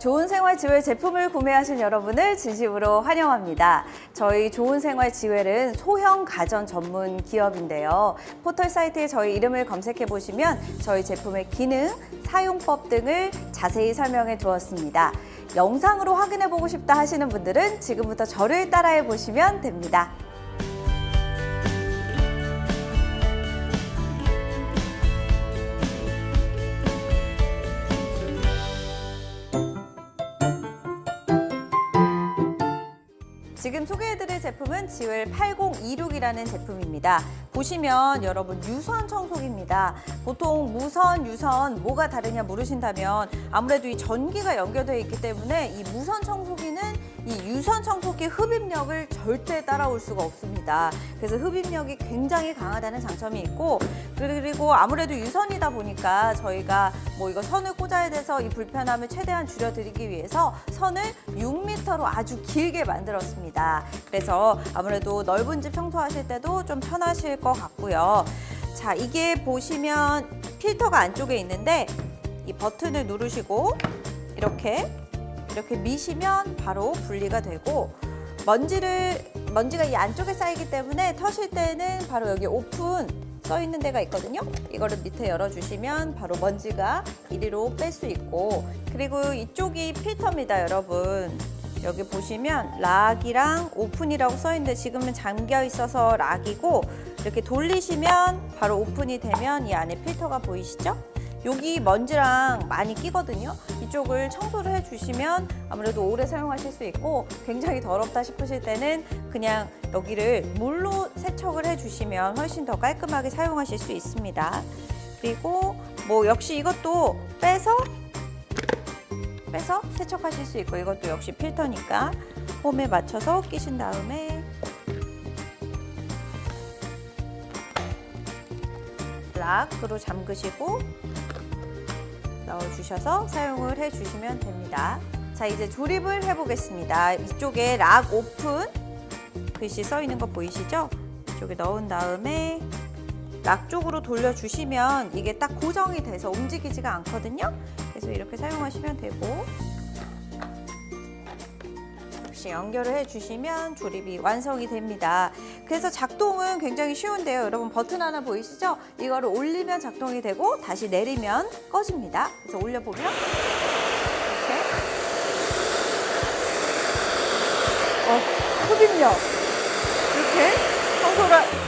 좋은 생활 지웰 제품을 구매하신 여러분을 진심으로 환영합니다. 저희 좋은 생활 지웰은 소형 가전 전문 기업인데요. 포털 사이트에 저희 이름을 검색해 보시면 저희 제품의 기능, 사용법 등을 자세히 설명해 두었습니다. 영상으로 확인해 보고 싶다 하시는 분들은 지금부터 저를 따라해 보시면 됩니다. 지금 소개해드릴 제품은 지웰 8026이라는 제품입니다. 보시면 여러분 유선 청소기입니다. 보통 무선, 유선 뭐가 다르냐 물으신다면 아무래도 이 전기가 연결되어 있기 때문에 이 무선 청소기는 이 유선 청소기 흡입력을 절대 따라올 수가 없습니다. 그래서 흡입력이 굉장히 강하다는 장점이 있고 그리고 아무래도 유선이다 보니까 저희가 뭐 이거 선을 꽂아야 돼서 이 불편함을 최대한 줄여드리기 위해서 선을 6m로 아주 길게 만들었습니다. 그래서 아무래도 넓은 집 청소하실 때도 좀 편하실 것 같고요. 자, 이게 보시면 필터가 안쪽에 있는데 이 버튼을 누르시고 이렇게 이렇게 미시면 바로 분리가 되고 먼지를 먼지가 이 안쪽에 쌓이기 때문에 터실 때는 바로 여기 오픈 써 있는 데가 있거든요. 이거를 밑에 열어주시면 바로 먼지가 이리로 뺄 수 있고 그리고 이쪽이 필터입니다, 여러분. 여기 보시면 락이랑 오픈이라고 써 있는데 지금은 잠겨 있어서 락이고 이렇게 돌리시면 바로 오픈이 되면 이 안에 필터가 보이시죠? 여기 먼지랑 많이 끼거든요. 이쪽을 청소를 해주시면 아무래도 오래 사용하실 수 있고 굉장히 더럽다 싶으실 때는 그냥 여기를 물로 세척을 해주시면 훨씬 더 깔끔하게 사용하실 수 있습니다. 그리고 뭐 역시 이것도 빼서 빼서 세척하실 수 있고 이것도 역시 필터니까 홈에 맞춰서 끼신 다음에 락으로 잠그시고 넣어주셔서 사용을 해주시면 됩니다. 자 이제 조립을 해보겠습니다. 이쪽에 락 오픈 글씨 써 있는 거 보이시죠? 이쪽에 넣은 다음에 락 쪽으로 돌려주시면 이게 딱 고정이 돼서 움직이지가 않거든요. 그래서 이렇게 사용하시면 되고 역시 연결을 해주시면 조립이 완성이 됩니다. 그래서 작동은 굉장히 쉬운데요. 여러분 버튼 하나 보이시죠? 이거를 올리면 작동이 되고 다시 내리면 꺼집니다. 그래서 올려보면 이렇게 어, 흡입력 이렇게 청소를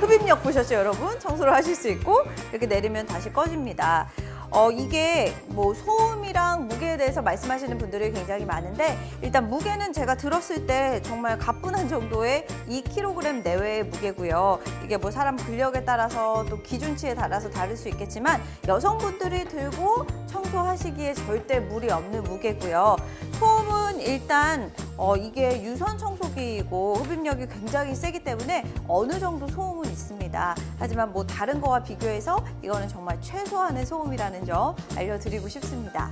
흡입력 보셨죠, 여러분? 청소를 하실 수 있고 이렇게 내리면 다시 꺼집니다. 어, 이게 뭐 소음이랑 무게에 대해서 말씀하시는 분들이 굉장히 많은데 일단 무게는 제가 들었을 때 정말 가뿐한 정도의 2kg 내외의 무게고요. 이게 뭐 사람 근력에 따라서 또 기준치에 따라서 다를 수 있겠지만 여성분들이 들고 청소하시기에 절대 무리 없는 무게고요. 소음은 일단 어, 이게 유선 청소기이고 흡입력이 굉장히 세기 때문에 어느 정도 소음은 있습니다. 하지만 뭐 다른 거와 비교해서 이거는 정말 최소한의 소음이라는 점 알려드리고 싶습니다.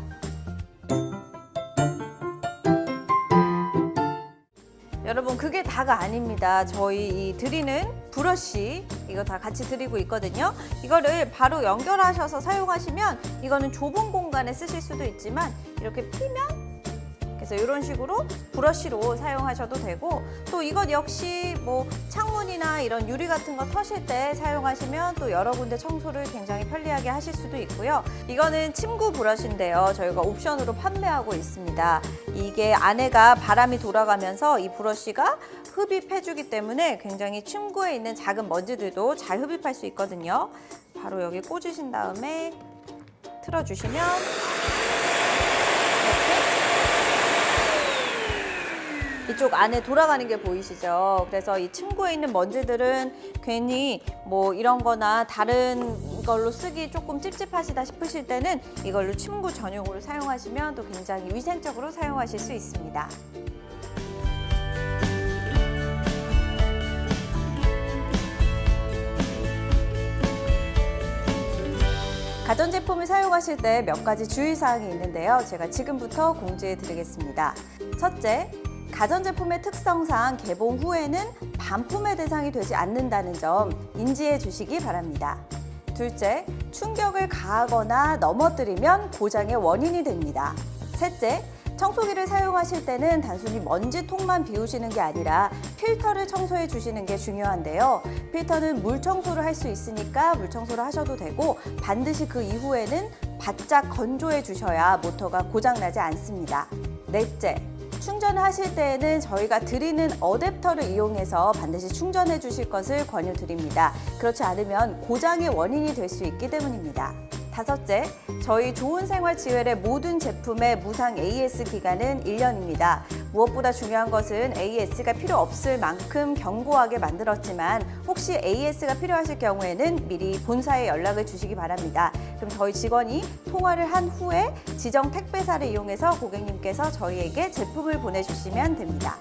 여러분 그게 다가 아닙니다. 저희 이 드리는 브러쉬 이거 다 같이 드리고 있거든요. 이거를 바로 연결하셔서 사용하시면 이거는 좁은 공간에 쓰실 수도 있지만 이렇게 피면 그래서 이런 식으로 브러쉬로 사용하셔도 되고 또 이것 역시 뭐 창문이나 이런 유리 같은 거 터실 때 사용하시면 또 여러 군데 청소를 굉장히 편리하게 하실 수도 있고요. 이거는 침구 브러쉬인데요. 저희가 옵션으로 판매하고 있습니다. 이게 안에가 바람이 돌아가면서 이 브러쉬가 흡입해주기 때문에 굉장히 침구에 있는 작은 먼지들도 잘 흡입할 수 있거든요. 바로 여기 꽂으신 다음에 틀어주시면 이쪽 안에 돌아가는 게 보이시죠? 그래서 이 침구에 있는 먼지들은 괜히 뭐 이런 거나 다른 걸로 쓰기 조금 찝찝하시다 싶으실 때는 이걸로 침구 전용으로 사용하시면 또 굉장히 위생적으로 사용하실 수 있습니다. 가전제품을 사용하실 때 몇 가지 주의사항이 있는데요. 제가 지금부터 공지해 드리겠습니다. 첫째, 가전제품의 특성상 개봉 후에는 반품의 대상이 되지 않는다는 점 인지해 주시기 바랍니다. 둘째, 충격을 가하거나 넘어뜨리면 고장의 원인이 됩니다. 셋째, 청소기를 사용하실 때는 단순히 먼지통만 비우시는 게 아니라 필터를 청소해 주시는 게 중요한데요. 필터는 물 청소를 할 수 있으니까 물 청소를 하셔도 되고 반드시 그 이후에는 바짝 건조해 주셔야 모터가 고장나지 않습니다. 넷째, 충전을 하실 때에는 저희가 드리는 어댑터를 이용해서 반드시 충전해 주실 것을 권유드립니다. 그렇지 않으면 고장의 원인이 될 수 있기 때문입니다. 다섯째, 저희 좋은 생활 지웰의 모든 제품의 무상 AS 기간은 1년입니다. 무엇보다 중요한 것은 AS가 필요 없을 만큼 견고하게 만들었지만 혹시 AS가 필요하실 경우에는 미리 본사에 연락을 주시기 바랍니다. 그럼 저희 직원이 통화를 한 후에 지정 택배사를 이용해서 고객님께서 저희에게 제품을 보내주시면 됩니다.